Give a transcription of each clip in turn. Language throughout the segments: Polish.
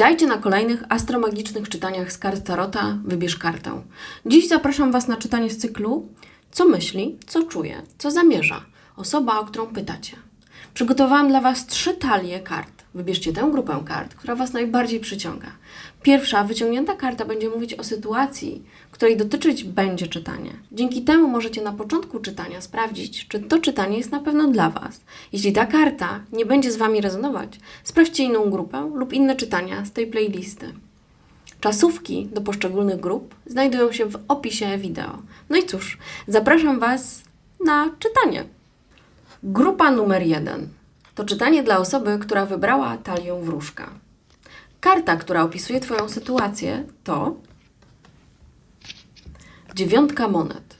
Witajcie na kolejnych astromagicznych czytaniach z kart Tarota Wybierz kartę. Dziś zapraszam Was na czytanie z cyklu Co myśli, co czuje, co zamierza osoba, o którą pytacie. Przygotowałam dla Was trzy talie kart. Wybierzcie tę grupę kart, która Was najbardziej przyciąga. Pierwsza, wyciągnięta karta będzie mówić o sytuacji, której dotyczyć będzie czytanie. Dzięki temu możecie na początku czytania sprawdzić, czy to czytanie jest na pewno dla Was. Jeśli ta karta nie będzie z Wami rezonować, sprawdźcie inną grupę lub inne czytania z tej playlisty. Czasówki do poszczególnych grup znajdują się w opisie wideo. No i cóż, zapraszam Was na czytanie. Grupa numer jeden to czytanie dla osoby, która wybrała talię wróżka. Karta, która opisuje Twoją sytuację, to dziewiątka monet.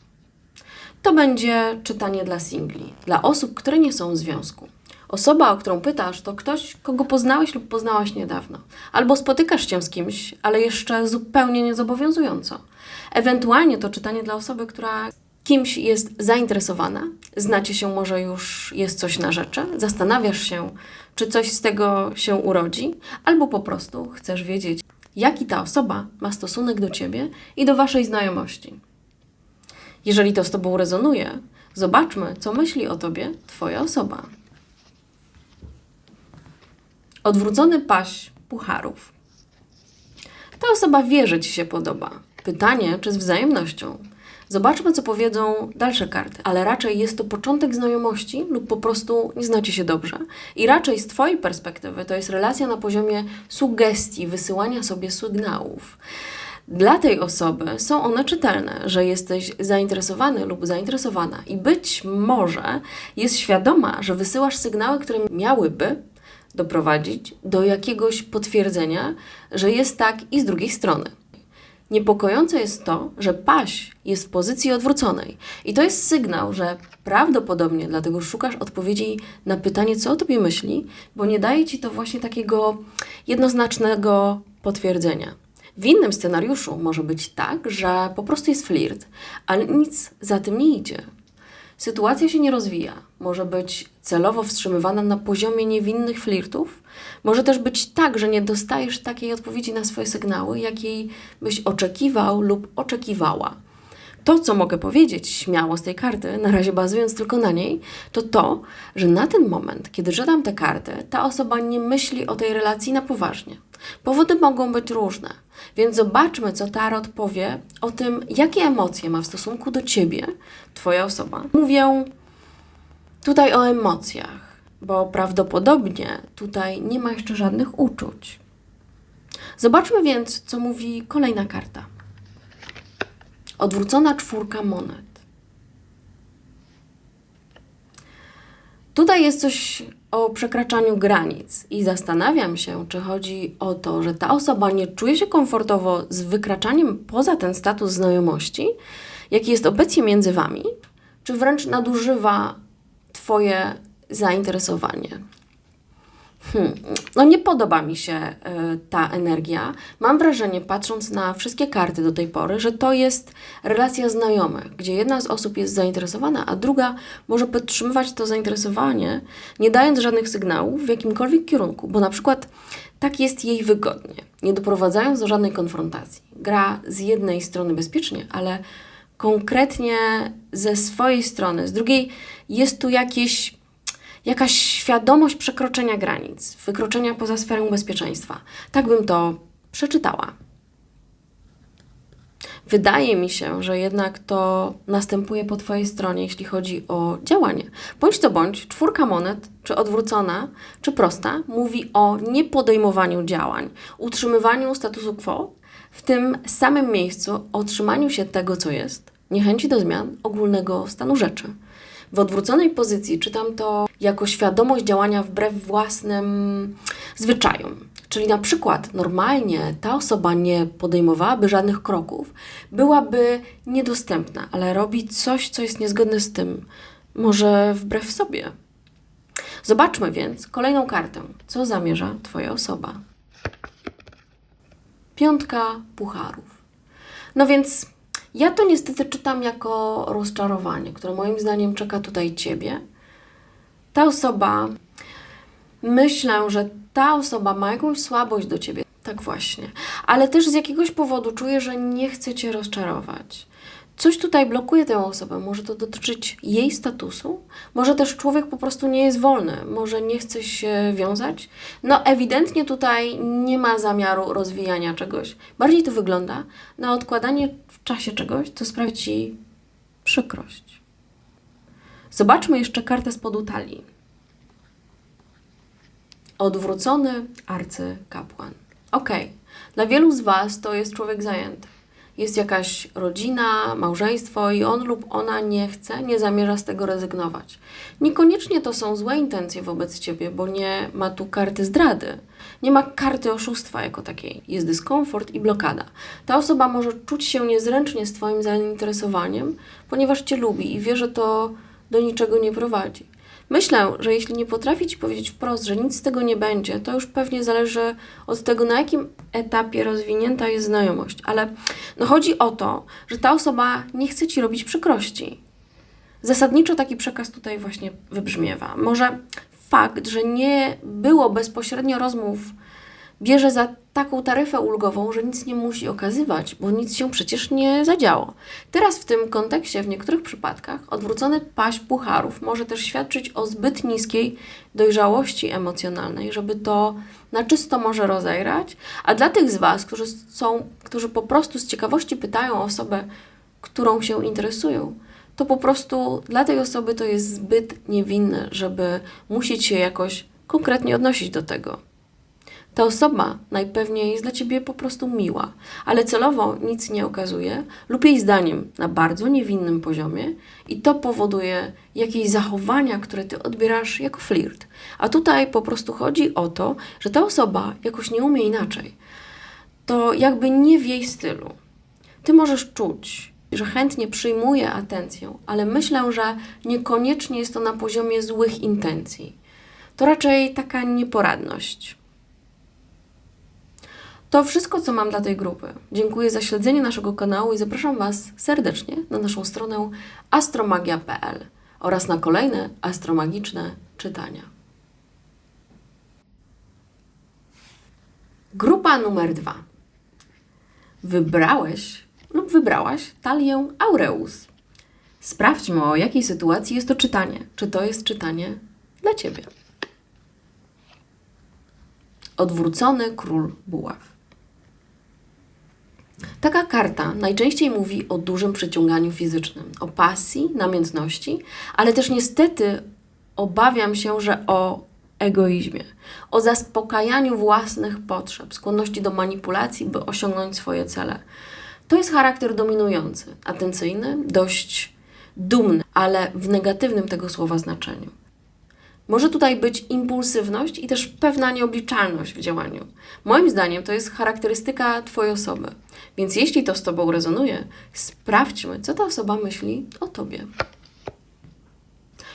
To będzie czytanie dla singli, dla osób, które nie są w związku. Osoba, o którą pytasz, to ktoś, kogo poznałeś lub poznałaś niedawno. Albo spotykasz się z kimś, ale jeszcze zupełnie niezobowiązująco. Ewentualnie to czytanie dla osoby, która kimś jest zainteresowana, znacie się, może już jest coś na rzeczy, zastanawiasz się, czy coś z tego się urodzi, albo po prostu chcesz wiedzieć, jaki ta osoba ma stosunek do ciebie i do waszej znajomości. Jeżeli to z tobą rezonuje, zobaczmy, co myśli o tobie twoja osoba. Odwrócony paś pucharów. Ta osoba wie, że ci się podoba. Pytanie, czy z wzajemnością. Zobaczmy, co powiedzą dalsze karty, ale raczej jest to początek znajomości lub po prostu nie znacie się dobrze. I raczej z Twojej perspektywy to jest relacja na poziomie sugestii, wysyłania sobie sygnałów. Dla tej osoby są one czytelne, że jesteś zainteresowany lub zainteresowana i być może jest świadoma, że wysyłasz sygnały, które miałyby doprowadzić do jakiegoś potwierdzenia, że jest tak i z drugiej strony. Niepokojące jest to, że paś jest w pozycji odwróconej. I to jest sygnał, że prawdopodobnie dlatego szukasz odpowiedzi na pytanie, co o tobie myśli, bo nie daje ci to właśnie takiego jednoznacznego potwierdzenia. W innym scenariuszu może być tak, że po prostu jest flirt, ale nic za tym nie idzie. Sytuacja się nie rozwija. Może być celowo wstrzymywana na poziomie niewinnych flirtów. Może też być tak, że nie dostajesz takiej odpowiedzi na swoje sygnały, jakiej byś oczekiwał lub oczekiwała. To, co mogę powiedzieć śmiało z tej karty, na razie bazując tylko na niej, to to, że na ten moment, kiedy czytam tę kartę, ta osoba nie myśli o tej relacji na poważnie. Powody mogą być różne, więc zobaczmy, co Tarot powie o tym, jakie emocje ma w stosunku do ciebie, twoja osoba. Mówię tutaj o emocjach, bo prawdopodobnie tutaj nie ma jeszcze żadnych uczuć. Zobaczmy więc, co mówi kolejna karta. Odwrócona czwórka monet. Tutaj jest coś o przekraczaniu granic i zastanawiam się, czy chodzi o to, że ta osoba nie czuje się komfortowo z wykraczaniem poza ten status znajomości, jaki jest obecnie między wami, czy wręcz nadużywa Twoje zainteresowanie. Hmm. No nie podoba mi się y, ta energia. Mam wrażenie, patrząc na wszystkie karty do tej pory, że to jest relacja znajomych, gdzie jedna z osób jest zainteresowana, a druga może podtrzymywać to zainteresowanie, nie dając żadnych sygnałów w jakimkolwiek kierunku, bo na przykład tak jest jej wygodnie, nie doprowadzając do żadnej konfrontacji. Gra z jednej strony bezpiecznie, ale konkretnie ze swojej strony, z drugiej jest tu jakieś jakaś świadomość przekroczenia granic, wykroczenia poza sferę bezpieczeństwa. Tak bym to przeczytała. Wydaje mi się, że jednak to następuje po Twojej stronie, jeśli chodzi o działanie. Bądź co bądź, czwórka monet, czy odwrócona, czy prosta, mówi o niepodejmowaniu działań, utrzymywaniu statusu quo, w tym samym miejscu, otrzymaniu się tego, co jest, niechęci do zmian ogólnego stanu rzeczy. W odwróconej pozycji czytam to jako świadomość działania wbrew własnym zwyczajom. Czyli na przykład normalnie ta osoba nie podejmowałaby żadnych kroków, byłaby niedostępna, ale robi coś, co jest niezgodne z tym, może wbrew sobie. Zobaczmy więc kolejną kartę. Co zamierza Twoja osoba? Piątka pucharów. No więc ja to niestety czytam jako rozczarowanie, które moim zdaniem czeka tutaj Ciebie. Ta osoba, myślę, że ta osoba ma jakąś słabość do Ciebie. Tak właśnie. Ale też z jakiegoś powodu czuję, że nie chce cię rozczarować. Coś tutaj blokuje tę osobę. Może to dotyczyć jej statusu, może też człowiek po prostu nie jest wolny, może nie chce się wiązać. No, ewidentnie tutaj nie ma zamiaru rozwijania czegoś. Bardziej to wygląda na odkładanie w czasie czegoś, co sprawi ci przykrość. Zobaczmy jeszcze kartę spodu talii. Odwrócony arcykapłan. Okej, dla wielu z Was to jest człowiek zajęty. Jest jakaś rodzina, małżeństwo i on lub ona nie chce, nie zamierza z tego rezygnować. Niekoniecznie to są złe intencje wobec Ciebie, bo nie ma tu karty zdrady. Nie ma karty oszustwa jako takiej. Jest dyskomfort i blokada. Ta osoba może czuć się niezręcznie z Twoim zainteresowaniem, ponieważ Cię lubi i wie, że to do niczego nie prowadzi. Myślę, że jeśli nie potrafi Ci powiedzieć wprost, że nic z tego nie będzie, to już pewnie zależy od tego, na jakim etapie rozwinięta jest znajomość. Ale no chodzi o to, że ta osoba nie chce Ci robić przykrości. Zasadniczo taki przekaz tutaj właśnie wybrzmiewa. Może fakt, że nie było bezpośrednio rozmów, bierze za taką taryfę ulgową, że nic nie musi okazywać, bo nic się przecież nie zadziało. Teraz w tym kontekście, w niektórych przypadkach, odwrócony paść pucharów może też świadczyć o zbyt niskiej dojrzałości emocjonalnej, żeby to na czysto może rozejrać. A dla tych z Was, którzy są, którzy po prostu z ciekawości pytają osobę, którą się interesują, to po prostu dla tej osoby to jest zbyt niewinne, żeby musieć się jakoś konkretnie odnosić do tego. Ta osoba najpewniej jest dla ciebie po prostu miła, ale celowo nic nie okazuje, lub jej zdaniem na bardzo niewinnym poziomie, i to powoduje jakieś zachowania, które ty odbierasz jako flirt. A tutaj po prostu chodzi o to, że ta osoba jakoś nie umie inaczej. To jakby nie w jej stylu. Ty możesz czuć, że chętnie przyjmuje atencję, ale myślę, że niekoniecznie jest to na poziomie złych intencji. To raczej taka nieporadność. To wszystko, co mam dla tej grupy. Dziękuję za śledzenie naszego kanału i zapraszam Was serdecznie na naszą stronę astromagia.pl oraz na kolejne astromagiczne czytania. Grupa numer dwa. Wybrałeś lub wybrałaś talię Aureus. Sprawdźmy, o jakiej sytuacji jest to czytanie. Czy to jest czytanie dla Ciebie? Odwrócony król buław. Taka karta najczęściej mówi o dużym przyciąganiu fizycznym, o pasji, namiętności, ale też niestety obawiam się, że o egoizmie, o zaspokajaniu własnych potrzeb, skłonności do manipulacji, by osiągnąć swoje cele. To jest charakter dominujący, atencyjny, dość dumny, ale w negatywnym tego słowa znaczeniu. Może tutaj być impulsywność i też pewna nieobliczalność w działaniu. Moim zdaniem to jest charakterystyka Twojej osoby. Więc jeśli to z Tobą rezonuje, sprawdźmy, co ta osoba myśli o Tobie.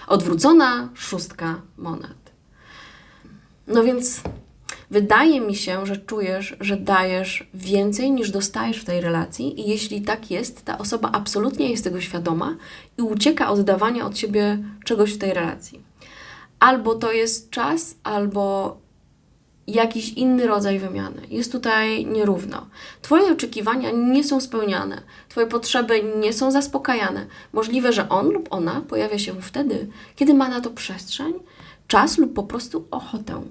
Odwrócona szóstka monet. No więc wydaje mi się, że czujesz, że dajesz więcej niż dostajesz w tej relacji, i jeśli tak jest, ta osoba absolutnie jest tego świadoma i ucieka od dawania od siebie czegoś w tej relacji. Albo to jest czas, albo jakiś inny rodzaj wymiany. Jest tutaj nierówno. Twoje oczekiwania nie są spełniane, Twoje potrzeby nie są zaspokajane. Możliwe, że on lub ona pojawia się wtedy, kiedy ma na to przestrzeń, czas lub po prostu ochotę.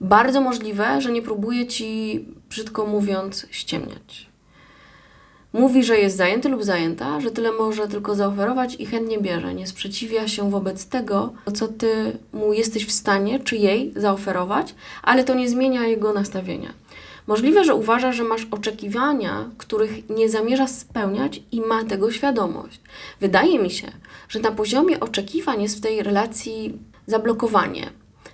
Bardzo możliwe, że nie próbuje ci, brzydko mówiąc, ściemniać. Mówi, że jest zajęty lub zajęta, że tyle może tylko zaoferować i chętnie bierze. Nie sprzeciwia się wobec tego, co ty mu jesteś w stanie czy jej zaoferować, ale to nie zmienia jego nastawienia. Możliwe, że uważa, że masz oczekiwania, których nie zamierza spełniać i ma tego świadomość. Wydaje mi się, że na poziomie oczekiwań jest w tej relacji zablokowanie,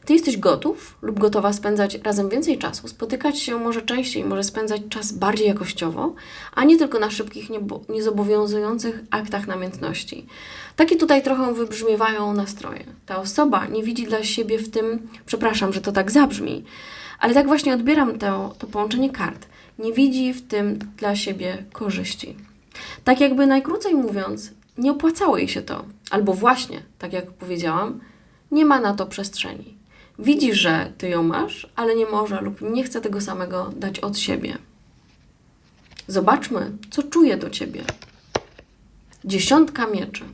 ty jesteś gotów lub gotowa spędzać razem więcej czasu, spotykać się może częściej, może spędzać czas bardziej jakościowo, a nie tylko na szybkich, niezobowiązujących aktach namiętności. Takie tutaj trochę wybrzmiewają nastroje. Ta osoba nie widzi dla siebie w tym, przepraszam, że to tak zabrzmi, ale tak właśnie odbieram to, to połączenie kart. Nie widzi w tym dla siebie korzyści. Tak jakby najkrócej mówiąc, nie opłacało jej się to, albo właśnie, tak jak powiedziałam, nie ma na to przestrzeni. Widzi, że ty ją masz, ale nie może lub nie chce tego samego dać od siebie. Zobaczmy, co czuje do ciebie. Dziesiątka mieczy.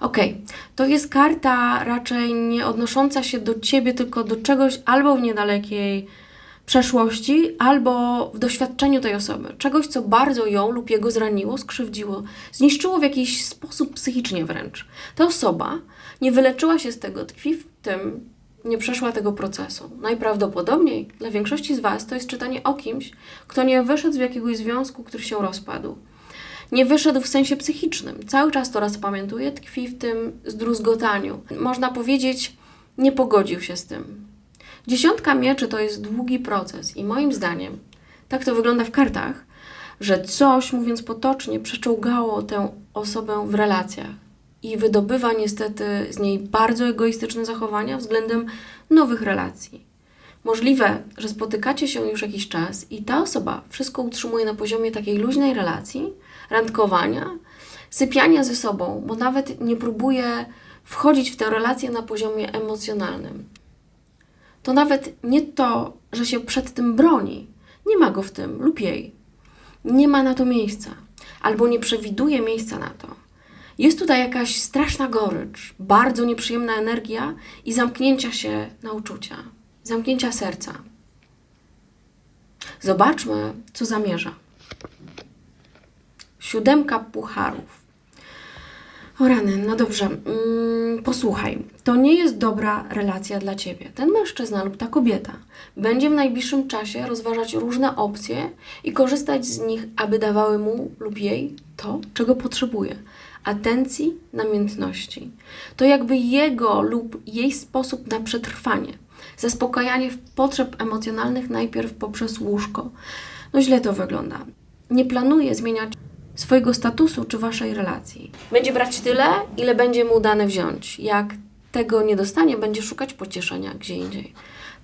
Okej, to jest karta raczej nie odnosząca się do ciebie, tylko do czegoś albo w niedalekiej przeszłości, albo w doświadczeniu tej osoby. Czegoś, co bardzo ją lub jego zraniło, skrzywdziło, zniszczyło w jakiś sposób psychicznie wręcz. Ta osoba nie wyleczyła się z tego, tkwi w tym, nie przeszła tego procesu. Najprawdopodobniej dla większości z Was to jest czytanie o kimś, kto nie wyszedł z jakiegoś związku, który się rozpadł. Nie wyszedł w sensie psychicznym. Cały czas to raz pamiętuje, tkwi w tym zdruzgotaniu. Można powiedzieć, nie pogodził się z tym. Dziesiątka mieczy to jest długi proces i moim zdaniem, tak to wygląda w kartach, że coś, mówiąc potocznie, przeczołgało tę osobę w relacjach i wydobywa niestety z niej bardzo egoistyczne zachowania względem nowych relacji. Możliwe, że spotykacie się już jakiś czas i ta osoba wszystko utrzymuje na poziomie takiej luźnej relacji, randkowania, sypiania ze sobą, bo nawet nie próbuje wchodzić w tę relację na poziomie emocjonalnym. To nawet nie to, że się przed tym broni. Nie ma go w tym lub jej. Nie ma na to miejsca, albo nie przewiduje miejsca na to. Jest tutaj jakaś straszna gorycz, bardzo nieprzyjemna energia i zamknięcia się na uczucia, zamknięcia serca. Zobaczmy, co zamierza. Siódemka pucharów. O rany, no dobrze. Mm, posłuchaj, to nie jest dobra relacja dla ciebie. Ten mężczyzna lub ta kobieta będzie w najbliższym czasie rozważać różne opcje i korzystać z nich, aby dawały mu lub jej to, czego potrzebuje. Atencji, namiętności. To jakby jego lub jej sposób na przetrwanie. Zaspokajanie potrzeb emocjonalnych najpierw poprzez łóżko. No źle to wygląda. Nie planuje zmieniać swojego statusu czy waszej relacji. Będzie brać tyle, ile będzie mu dane wziąć. Jak tego nie dostanie, będzie szukać pocieszenia gdzie indziej.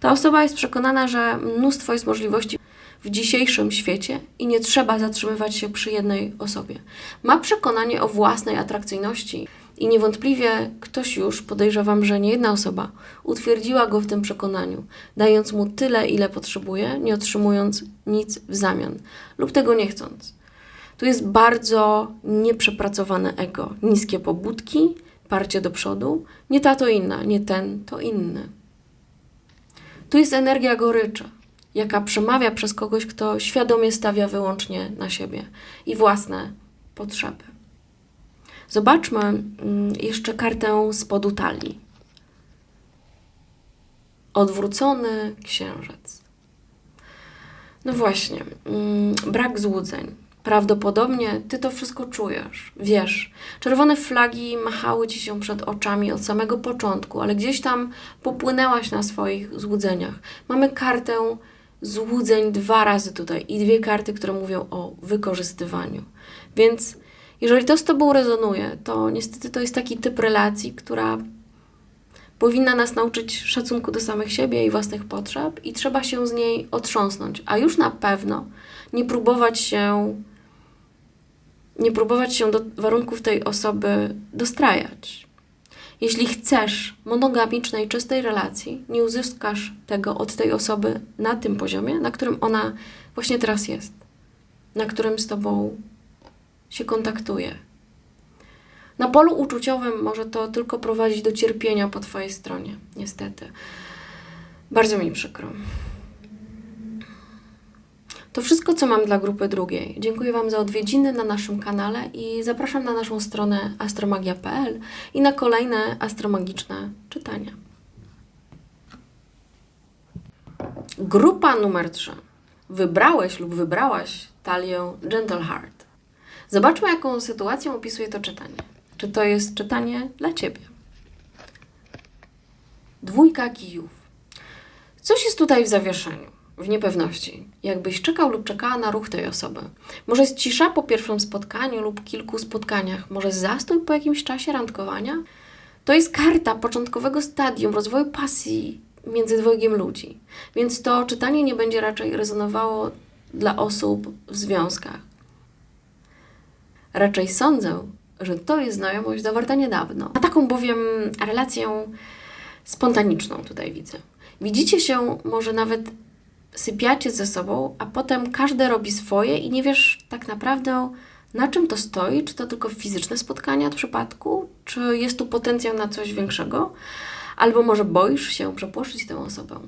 Ta osoba jest przekonana, że mnóstwo jest możliwości w dzisiejszym świecie i nie trzeba zatrzymywać się przy jednej osobie. Ma przekonanie o własnej atrakcyjności i niewątpliwie ktoś już, podejrzewam, że nie jedna osoba, utwierdziła go w tym przekonaniu, dając mu tyle, ile potrzebuje, nie otrzymując nic w zamian lub tego nie chcąc. Tu jest bardzo nieprzepracowane ego, niskie pobudki, parcie do przodu, nie ta to inna, nie ten to inny. Tu jest energia goryczy, jaka przemawia przez kogoś, kto świadomie stawia wyłącznie na siebie i własne potrzeby. Zobaczmy mm, jeszcze kartę spodu talii. Odwrócony księżyc. No właśnie, mm, brak złudzeń. Prawdopodobnie ty to wszystko czujesz, wiesz. Czerwone flagi machały ci się przed oczami od samego początku, ale gdzieś tam popłynęłaś na swoich złudzeniach. Mamy kartę złudzeń dwa razy tutaj i dwie karty, które mówią o wykorzystywaniu. Więc jeżeli to z Tobą rezonuje, to niestety to jest taki typ relacji, która powinna nas nauczyć szacunku do samych siebie i własnych potrzeb i trzeba się z niej otrząsnąć, a już na pewno nie próbować się nie próbować się do warunków tej osoby dostrajać. Jeśli chcesz monogamicznej, czystej relacji, nie uzyskasz tego od tej osoby na tym poziomie, na którym ona właśnie teraz jest, na którym z Tobą się kontaktuje. Na polu uczuciowym może to tylko prowadzić do cierpienia po Twojej stronie, niestety. Bardzo mi przykro. To wszystko, co mam dla grupy drugiej. Dziękuję Wam za odwiedziny na naszym kanale i zapraszam na naszą stronę astromagia.pl i na kolejne astromagiczne czytania. Grupa numer 3. Wybrałeś lub wybrałaś talię Gentle Heart. Zobaczmy, jaką sytuację opisuje to czytanie. Czy to jest czytanie dla Ciebie? Dwójka kijów. Coś jest tutaj w zawieszeniu w niepewności, jakbyś czekał lub czekała na ruch tej osoby. Może jest cisza po pierwszym spotkaniu lub kilku spotkaniach, może zastój po jakimś czasie randkowania. To jest karta początkowego stadium rozwoju pasji między dwojgiem ludzi, więc to czytanie nie będzie raczej rezonowało dla osób w związkach. Raczej sądzę, że to jest znajomość zawarta niedawno. Na taką bowiem relację spontaniczną tutaj widzę. Widzicie się, może nawet sypiacie ze sobą, a potem każdy robi swoje i nie wiesz tak naprawdę na czym to stoi, czy to tylko fizyczne spotkania w przypadku, czy jest tu potencjał na coś większego, albo może boisz się przepłoszyć tę osobę.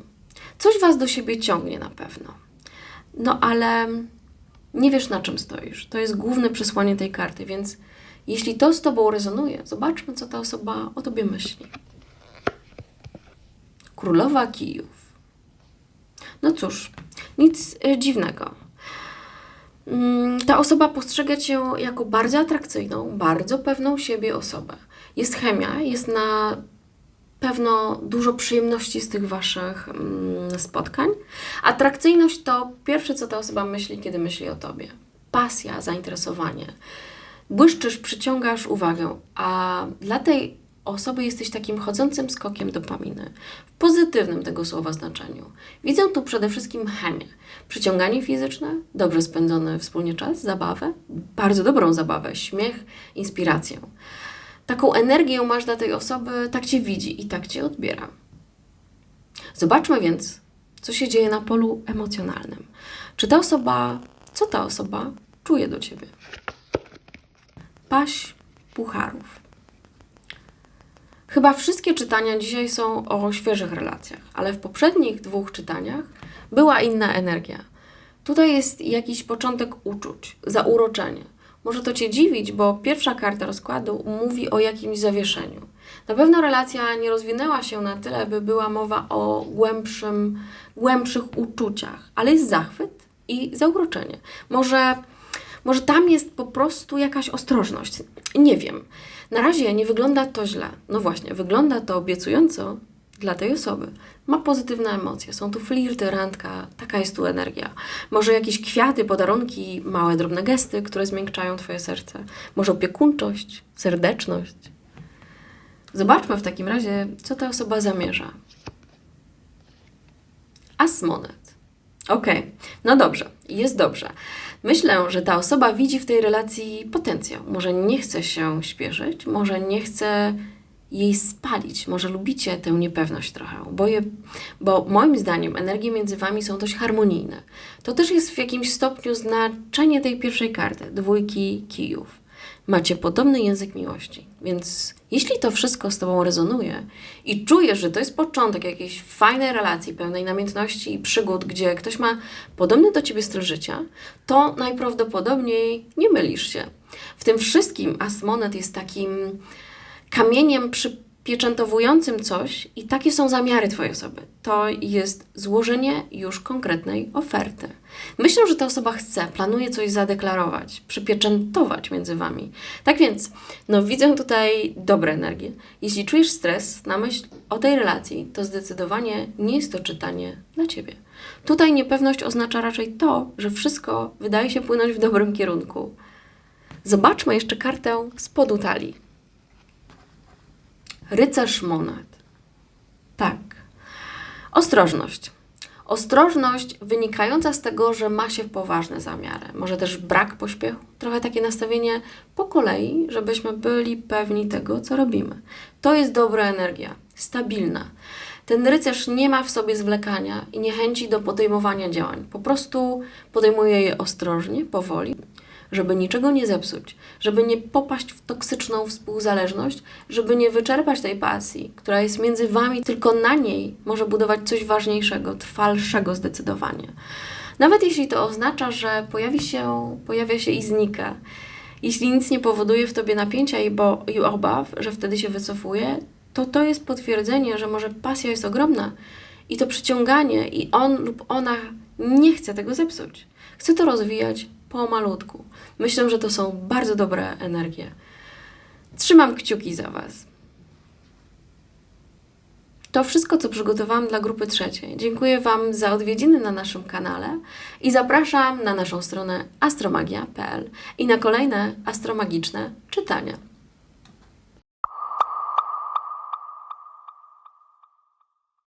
Coś Was do siebie ciągnie na pewno. No ale nie wiesz na czym stoisz. To jest główne przesłanie tej karty, więc jeśli to z Tobą rezonuje, zobaczmy, co ta osoba o Tobie myśli. Królowa Kijów. No cóż, nic e, dziwnego. Mm, Ta osoba postrzega Cię jako bardzo atrakcyjną, bardzo pewną siebie osobę. Jest chemia, jest na pewno dużo przyjemności z tych Waszych mm, spotkań. Atrakcyjność to pierwsze, co ta osoba myśli, kiedy myśli o Tobie. Pasja, zainteresowanie. Błyszczysz, przyciągasz uwagę, a dla tej osoby jesteś takim chodzącym skokiem dopaminy. W pozytywnym tego słowa znaczeniu. Widzę tu przede wszystkim chemię. Przyciąganie fizyczne, dobrze spędzony wspólnie czas, zabawę, bardzo dobrą zabawę, śmiech, inspirację. Taką energię masz dla tej osoby, tak Cię widzi i tak Cię odbiera. Zobaczmy więc, co się dzieje na polu emocjonalnym. Czy ta osoba, co ta osoba czuje do Ciebie? Paść pucharów. Chyba wszystkie czytania dzisiaj są o świeżych relacjach, ale w poprzednich dwóch czytaniach była inna energia. Tutaj jest jakiś początek uczuć, zauroczenie. Może to Cię dziwić, bo pierwsza karta rozkładu mówi o jakimś zawieszeniu. Na pewno relacja nie rozwinęła się na tyle, by była mowa o głębszym, głębszych uczuciach, ale jest zachwyt i zauroczenie. Może, może tam jest po prostu jakaś ostrożność. Nie wiem. Na razie nie wygląda to źle. No właśnie, wygląda to obiecująco dla tej osoby. Ma pozytywne emocje. Są tu flirty, randka, taka jest tu energia. Może jakieś kwiaty, podarunki, małe, drobne gesty, które zmiękczają Twoje serce. Może opiekuńczość, serdeczność. Zobaczmy w takim razie, co ta osoba zamierza. As monet. Okej, no dobrze, jest dobrze. Myślę, że ta osoba widzi w tej relacji potencjał. Może nie chce się śpieszyć, może nie chce jej spalić, może lubicie tę niepewność trochę, bo, je, bo moim zdaniem energie między Wami są dość harmonijne. To też jest w jakimś stopniu znaczenie tej pierwszej karty, dwójki kijów. Macie podobny język miłości, więc jeśli to wszystko z Tobą rezonuje i czujesz, że to jest początek jakiejś fajnej relacji, pełnej namiętności i przygód, gdzie ktoś ma podobny do Ciebie styl życia, to najprawdopodobniej nie mylisz się. W tym wszystkim Asmonet jest takim kamieniem przypieczętowującym coś i takie są zamiary Twojej osoby. To jest złożenie już konkretnej oferty. Myślę, że ta osoba chce, planuje coś zadeklarować, przypieczętować między Wami. Tak więc, no widzę tutaj dobre energie. Jeśli czujesz stres na myśl o tej relacji, to zdecydowanie nie jest to czytanie dla Ciebie. Tutaj niepewność oznacza raczej to, że wszystko wydaje się płynąć w dobrym kierunku. Zobaczmy jeszcze kartę spodu talii. Rycerz monet. Tak. Ostrożność. Ostrożność wynikająca z tego, że ma się poważne zamiary. Może też brak pośpiechu. Trochę takie nastawienie po kolei, żebyśmy byli pewni tego, co robimy. To jest dobra energia, stabilna. Ten rycerz nie ma w sobie zwlekania i niechęci do podejmowania działań. Po prostu podejmuje je ostrożnie, powoli, żeby niczego nie zepsuć, żeby nie popaść w toksyczną współzależność, żeby nie wyczerpać tej pasji, która jest między Wami, tylko na niej może budować coś ważniejszego, trwalszego zdecydowanie. Nawet jeśli to oznacza, że pojawi się, pojawia się i znika. Jeśli nic nie powoduje w Tobie napięcia i, bo, i obaw, że wtedy się wycofuje, to to jest potwierdzenie, że może pasja jest ogromna i to przyciąganie i on lub ona nie chce tego zepsuć. Chce to rozwijać po malutku. Myślę, że to są bardzo dobre energie. Trzymam kciuki za Was. To wszystko, co przygotowałam dla grupy trzeciej. Dziękuję Wam za odwiedziny na naszym kanale i zapraszam na naszą stronę astromagia.pl i na kolejne astromagiczne czytania.